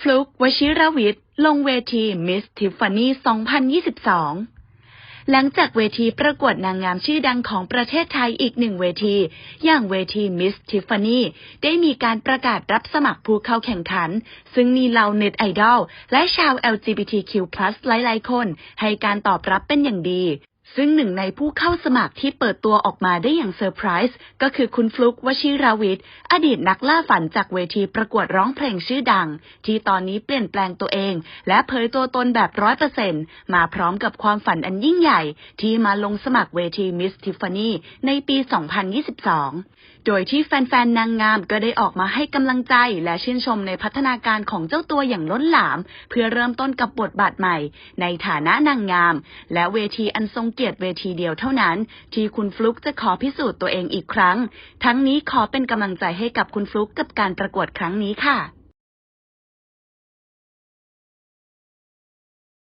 ฟลุกวชิรวิทย์ ลงเวทีมิสทิฟฟานี่2022 หลังจากเวทีประกวดนางงามชื่อดังของประเทศไทยอีกหนึ่งเวที อย่างเวทีมิสทิฟฟานี่ได้มีการประกาศรับสมัครผู้เข้าแข่งขัน ซึ่งมีเหล่าเน็ตไอดอลและชาว LGBTQ+ หลายๆ คน ให้การตอบรับเป็นอย่างดี ซึ่งหนึ่งในผู้เข้าสมัครที่เปิดตัวออกมาได้อย่างเซอร์ไพรส์ก็คือคุณฟลุกวชิราวิทย์ อดีตนักล่าฝันจากเวทีประกวดร้องเพลงชื่อดัง ที่ตอนนี้เปลี่ยนแปลงตัวเอง และเผยตัวตนแบบร้อยเปอร์เซ็นมาพร้อมกับความฝันอันยิ่งใหญ่ ที่มาลงสมัครเวทีมิสทิฟฟานี่ในปี 2022 โดยที่แฟนๆ นางงามก็ได้ออกมาให้กำลังใจและชื่นชมในพัฒนาการของเจ้าตัวอย่างล้นหลาม เพื่อเริ่มต้นกับบทบาทใหม่ ในฐานะนางงาม และเวทีอันทรงเกียรติเวทีเดียวเท่านั้น ที่คุณฟลุกจะขอพิสูจน์ตัวเองอีกครั้ง ทั้งนี้ขอเป็นกำลังใจให้กับคุณฟลุกกับการประกวดครั้งนี้ค่ะ